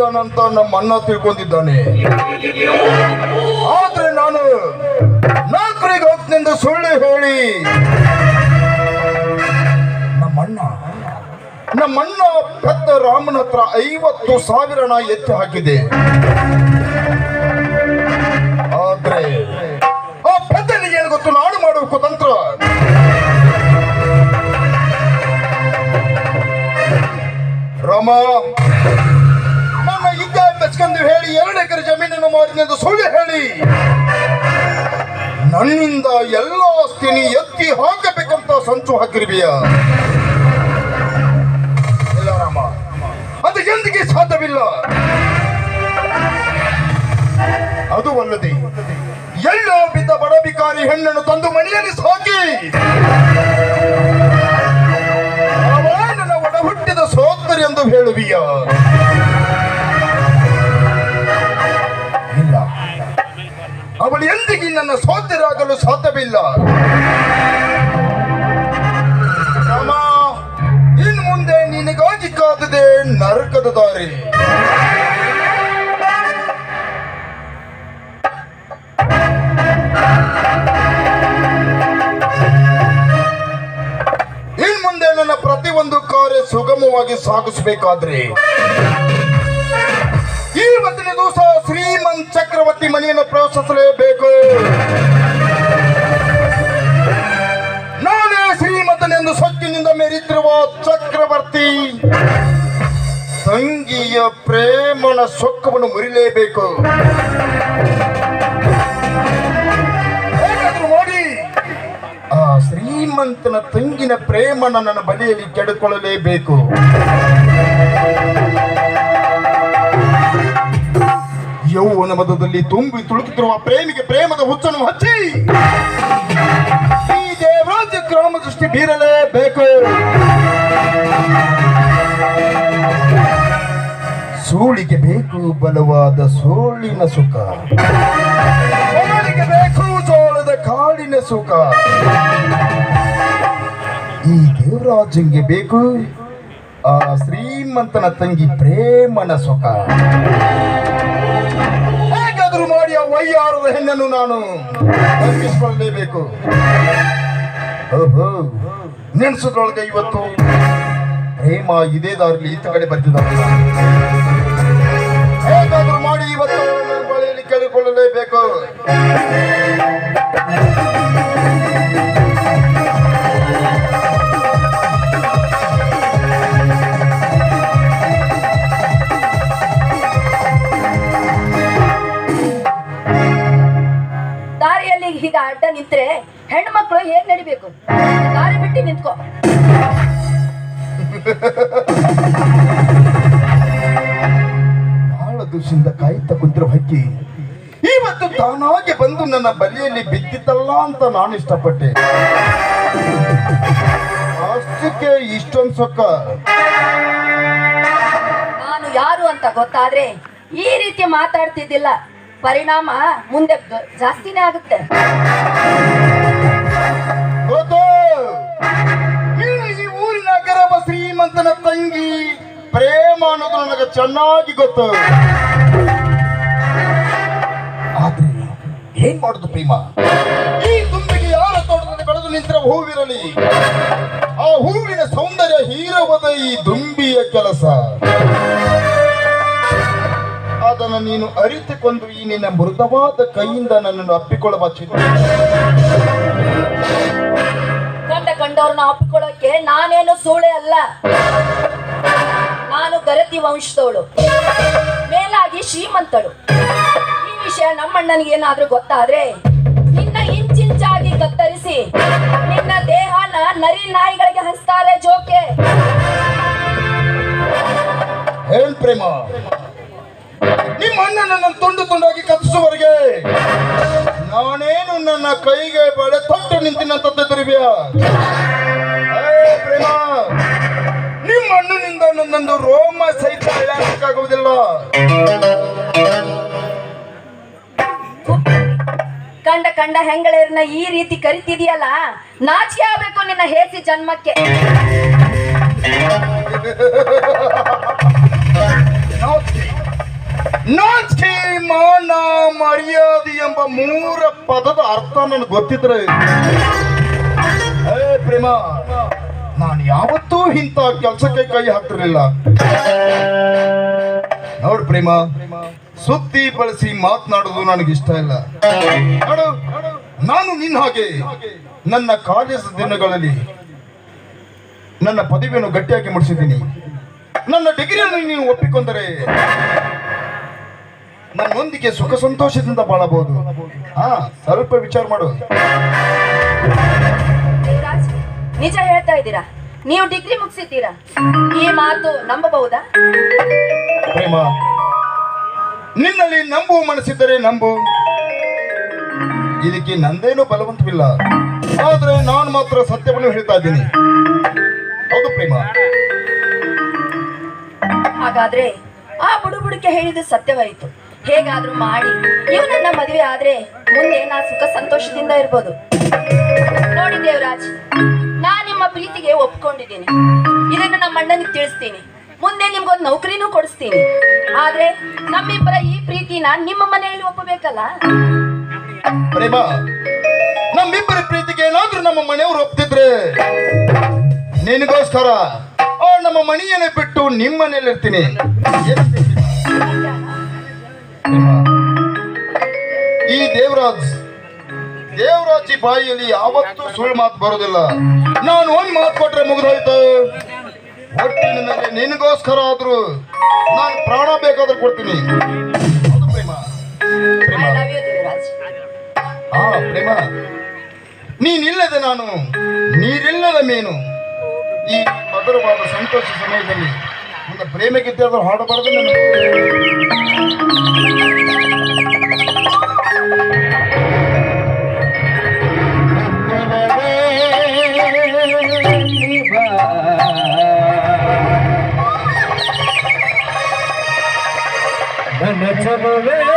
ಹೋಗಿದ್ದಾನಂತ ನಮ್ಮ ಅಣ್ಣ ತಿಳ್ಕೊಂಡಿದ್ದಾನೆ. ಆದ್ರೆ ನಾನು ನಾಲ್ಕರಿಗೆ ಹೋಗ್ತಿನಿಂದ ಸುಳ್ಳು ಹೇಳಿ. ನಮ್ಮಣ್ಣ ನಮ್ಮಣ್ಣ ಪೆದ್ದ ರಾಮನ ಹತ್ರ ಐವತ್ತು ಸಾವಿರನ ಎತ್ತಿ ಹಾಕಿದೆ. ಆದ್ರೆ ಆ ಪೆದ್ದನಿಗೆ ಏನು ಗೊತ್ತು? ನಾಡು ಮಾಡುವ ಕುತಂತ್ರ. ರಾಮ ಬೆಚ್ಕೊಂಡು ಹೇಳಿ, ಎರಡು ಎಕರೆ ಜಮೀನನ್ನು ಮಾರಿನೆಂದು ಸುಳ್ಳು ಹೇಳಿ. ನನ್ನಿಂದ ಎಲ್ಲ ಆಸ್ತಿನಿ ಎತ್ತಿ ಹಾಕಬೇಕಂತ ಸಂಚು ಹಾಕಿರ್ಬಿಯ. ಅದು ಎಂದಿಗೆ ಸಾಧ್ಯವಿಲ್ಲ. ಅದು ಅಲ್ಲದೆ, ಎಲ್ಲೋ ಬಿದ್ದ ಬಡ ಬಿಕಾರಿ ಹೆಣ್ಣನ್ನು ತಂದು ಮನೆಯಲ್ಲಿ ಸಾಕಿ. ಅವಳೇ ನನ್ನ ಒಡ ಹುಟ್ಟಿದ ಸೋದರಿ ಎಂದು ಹೇಳುವಿಯ. ಎಂದಿಗೆ ಸೋತಿರಾಗಲು ಸಾಧ್ಯವಿಲ್ಲ ಇನ್ನು ಮುಂದೆ ನಿನಗಾಗಿ ಕಾದಿದೆ ನರಕದ ದಾರಿ. ಇನ್ ಮುಂದೆ ನನ್ನ ಪ್ರತಿಯೊಂದು ಕಾರ್ಯ ಸುಗಮವಾಗಿ ಸಾಗಿಸಬೇಕಾದ್ರೆ ಇವತ್ತಿನ ದಿವಸ ಶ್ರೀಮಂತ್ ಚಕ್ರವರ್ತಿ ಮನೆಯನ್ನು ಪ್ರವೇಶಿಸಲೇಬೇಕು. ನಾನೇ ಶ್ರೀಮಂತನೆಂದು ಸೊಕ್ಕಿನಿಂದ ಮೆರಿತಿರುವ ಚಕ್ರವರ್ತಿ, ತಂಗಿಯ ಪ್ರೇಮನ ಸೊಕ್ಕವನ್ನು ಮುರಿಲೇಬೇಕು. ನೋಡಿ, ಆ ಶ್ರೀಮಂತನ ತಂಗಿನ ಪ್ರೇಮನ ನನ್ನ ಬಳಿಯಲ್ಲಿ ಕೆಡಿಕೊಳ್ಳಲೇಬೇಕು. ಯೌವನ ಮದದಲ್ಲಿ ತುಂಬಿ ತುಳುಕುತ್ತಿರುವ ಪ್ರೇಮಿಗೆ ಪ್ರೇಮದ ಹುಚ್ಚನ್ನು ಹಚ್ಚಿ. ಈ ದೇವರಾಜ ಕ್ರಮ ದೃಷ್ಟಿ ಬೀರಲೇಬೇಕು. ಸೂಳಿಗೆ ಬೇಕು ಬಲವಾದ ಸೋಳಿನ ಸುಖ. ಸೋಳಿಗೆ ಬೇಕು ಜೋಳದ ಕಾಳಿನ ಸುಖ. ಈ ದೇವರಾಜಂಗೆ ಬೇಕು ಆ ಶ್ರೀಮಂತನ ತಂಗಿ ಪ್ರೇಮನ ಸುಖ. ಹೇಗಾದ್ರೂ ಮಾಡಿ ಆ ವೈಯಾರದ ಹೆಣ್ಣನ್ನು ನಾನು ತಪ್ಪಿಸಿಕೊಳ್ಳಲೇಬೇಕು. ನೆನ್ಸದ್ರೊಳಗೆ ಇವತ್ತು ಪ್ರೇಮ ಇದೇ ದಾರಿಲಿ ಈತ ಕಡೆ ಬರ್ತಿದ್ದಾರಲ್ಲ ಹೇಗಾದ್ರೂ ಮಾಡಿ ಇವತ್ತು ಕೇಳಿಕೊಳ್ಳಲೇಬೇಕು. ಅಡ್ಡ ನಿಂತ್ರೆ ಹೆಣ್ಮಕ್ಳು ಹೇಗ್ ನಡಿಬೇಕು? ದಾರಿ ಬಿಟ್ಟು ನಿಂತ್ಕೋ. ಬಹಳ ದೂಷಿಂದ ಕಾಯ್ತಾ ಕುಂತಿರೋ ಹಕ್ಕಿ. ಇವತ್ತು ತಾನಾಗೆ ಬಂದು ನನ್ನ ಬಲಿಯಲ್ಲಿ ಬಿದ್ದಿತ್ತಲ್ಲ ಅಂತ ನಾನು ಇಷ್ಟಪಟ್ಟೆ. ಅಷ್ಟಕ್ಕೆ ಇಷ್ಟೊಂದು ಸೊಕ್ಕ. ನಾನು ಯಾರು ಅಂತ ಗೊತ್ತಾದ್ರೆ ಈ ರೀತಿ ಮಾತಾಡ್ತಿದ್ದಿಲ್ಲ. ಪರಿಣಾಮ ಮುಂದೆ ಜಾಸ್ತಿನೇ ಆಗುತ್ತೆ. ಈ ಊರಿನ ಗರಬ ಶ್ರೀಮಂತನ ತಂಗಿ ಪ್ರೇಮ ಅನ್ನೋದು ನನಗೆ ಚೆನ್ನಾಗಿ ಗೊತ್ತು. ಆದ್ರೆ ಏನ್ ಮಾಡುದು ಪ್ರೇಮ? ಈ ತುಂಬಿಗೆ ಯಾರ ತೋಟದಲ್ಲಿ ಬೆಳೆದು ನಿಂತಿರ ಹೂವಿರಲಿ? ಆ ಹೂವಿನ ಸೌಂದರ್ಯ ಹೀರವದ ಈ ದುಂಬಿಯ ಕೆಲಸ. ಅದನ್ನು ನೀನು ಅರಿತುಕೊಂಡು ಈ ನಿನ್ನ ಮೃದವಾದ ಕೈಯಿಂದ ನನ್ನನ್ನು ಅಪ್ಪಿಕೊಳ್ಳಬಚ್ಚಿದ್ದೆ ಕಂಡ ಕಂಡವ್ರನ್ನ ಅಪ್ಪಿಕೊಳ್ಳೋಕೆ ನಾನೇನು ಸೂಳೆ ಅಲ್ಲ. ನಾನು ಗರತಿ ವಂಶದವಳು. ಮೇಲಾಗಿ ಶ್ರೀಮಂತಳು. ಈ ವಿಷಯ ನಮ್ಮಣ್ಣನಿಗೆ ಏನಾದ್ರೂ ಗೊತ್ತಾದ್ರೆ ನಿನ್ನ ಇಂಚಿಂಚಾಗಿ ಕತ್ತರಿಸಿ ನಿನ್ನ ದೇಹನ ನರಿ ನಾಯಿಗಳಿಗೆ ಹಂಚ್ತಾರೆ ಜೋಕೆ. ಹೇಳ್ ಪ್ರೇಮ. ನಿಮ್ಮ ಅಣ್ಣನನ್ನು ತುಂಡು ತುಂಡಾಗಿ ಕತ್ತಿಸುವವರೆಗೆ ನಾನೇನು ನನ್ನ ಕೈಗೆ ಬಳೆ ತೊಟ್ಟು ನಿಂತಿನಂತದ್ದು ತಿರುವಿಯ ಪ್ರೇಮ ನಿಮ್ಮ ಅಣ್ಣನಿಂದ ನನ್ನೊಂದು ರೋಮ ಸಹಿತ ಅಳ್ಳಾಡಕ್ಕಾಗುವುದಿಲ್ಲ ಕಂಡ ಕಂಡ ಹೆಂಗಳೇರನ್ನ ಈ ರೀತಿ ಕರಿತಿದೆಯಲ್ಲ? ನಾಚಿ ಆಗ್ಬೇಕು ನಿನ್ನ ಹೇಸಿ ಜನ್ಮಕ್ಕೆ. ನಾಚಿಕೆ ಮಾನ ಮರ್ಯಾದೆ ಎಂಬ ಮೂರ ಪದದ ಅರ್ಥ ನನಗೆ ಗೊತ್ತಿದ್ರೆ. ಏ ಪ್ರೇಮ, ನಾನು ಯಾವತ್ತೂ ಇಂಥ ಕೆಲಸಕ್ಕೆ ಕೈ ಹಾಕ್ತಿರ್ಲಿಲ್ಲ. ನೋಡು ಪ್ರೇಮ, ಸುದ್ದಿ ಬಳಸಿ ಮಾತನಾಡೋದು ಇಷ್ಟ ಇಲ್ಲ. ನಾನು ನಿನ್ನ ಹಾಗೆ ನನ್ನ ಕಾಲೇಜ್ ದಿನಗಳಲ್ಲಿ ನನ್ನ ಪದವಿಯನ್ನು ಗಟ್ಟಿಯಾಗಿ ಮುಡಿಸಿದ್ದೀನಿ. ನನ್ನ ಡಿಗ್ರಿಯನ್ನು ನೀವು ಒಪ್ಪಿಕೊಂಡರೆ ನನ್ನೊಂದಿಗೆ ಸುಖ ಸಂತೋಷದಿಂದ ಬಾಳಬಹುದು. ಹಾ ಸ್ವಲ್ಪ ವಿಚಾರ ಮಾಡು. ದೇವರಾಜ್ ನಿಜ ಹೇಳ್ತಾ ಇದ್ದೀರಾ? ನೀವು ಡಿಗ್ರಿ ಮುಗಿಸಿದ್ದೀರಾ? ಈ ಮಾತು ನಂಬಬಹುದಾ? ಪ್ರೇಮ ನಿನ್ನಲ್ಲಿ ನಂಬು ಮನಸ್ಸಿದ್ದರೆ ನಂಬು. ಇದಕ್ಕೆ ನಂದೇನು ಬಲವಂತವಿಲ್ಲ. ಆದ್ರೆ ನಾನು ಮಾತ್ರ ಸತ್ಯವನ್ನು ಹೇಳ್ತಾ ಇದ್ದೀನಿ. ಹೌದು ಪ್ರೇಮ. ಹಾಗಾದ್ರೆ ಆ ಬುಡುಬುಡಿಕೆ ಹೇಳಿದ ಸತ್ಯವಾಯಿತು ಹೇಗಾದ್ರೂ ಮಾಡಿ. ನೀವು ನನ್ನ ಮದುವೆ ಆದ್ರೆ ಮುಂದೆ ನಾ ಸುಖ ಸಂತೋಷದಿಂದ ಇರ್ಬೋದು. ನೋಡಿ ದೇವರಾಜ್ ನಾ ನಿಮ್ಮ ಪ್ರೀತಿಗೆ ಒಪ್ಕೊಂಡಿದ್ದೀನಿ. ಇದನ್ನು ನಮ್ಮ ಅಣ್ಣನಿಗೆ ತಿಳಿಸ್ತೀನಿ. ಮುಂದೆ ನಿಮ್ಗೊಂದು ನೌಕರಿನೂ ಕೊಡಿಸ್ತೀನಿ. ಆದ್ರೆ ನಮ್ಮಿಬ್ಬರ ಈ ಪ್ರೀತಿನ ನಿಮ್ಮ ಮನೆಯಲ್ಲಿ ಒಪ್ಪಬೇಕಲ್ಲ? ನಮ್ಮಿಬ್ಬರ ಪ್ರೀತಿಗೆ ಏನಾದ್ರೂ ನಮ್ಮ ಮನೆಯವರು ಒಪ್ತಿದ್ರೆ ನಿನಗೋಸ್ಕರ ನಮ್ಮ ಮನೆಯನ್ನೇ ಬಿಟ್ಟು ನಿಮ್ಮ ಮನೆಯಲ್ಲಿ ಇರ್ತೀನಿ? ಈ ದೇವರಾಜ್ ದೇವರಾಜ್ ಬಾಯಿಯಲ್ಲಿ ಯಾವತ್ತೂ ಸುಳ್ಳು ಮಾತು ಬರೋದಿಲ್ಲ. ನಾನು ಒಂದ್ ಮಾತು ಕೊಟ್ರೆ ಮುಗಿದೋಯ್ತು. ಹೊಟ್ಟಿನ ಮೇಲೆ ನಿನಗೋಸ್ಕರ ಆದ್ರೂ ನಾನು ಪ್ರಾಣ ಬೇಕಾದ್ರೂ ಕೊಡ್ತೀನಿ. ಪ್ರೇಮ. ಪ್ರೇಮ. ಪ್ರೇಮ. ನೀನಿಲ್ಲದೆ ನಾನು ನೀರಿಲ್ಲದ ಮೀನು. ಈ ಮಧುರವಾದ ಸಂತೋಷ ಸಮಯದಲ್ಲಿ ಒಂದು ಪ್ರೇಮ ಅದು ಹಾಡಬಾರದು ನಾನು ನನ್ನ ಚಲುವೆ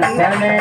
ಧನೆ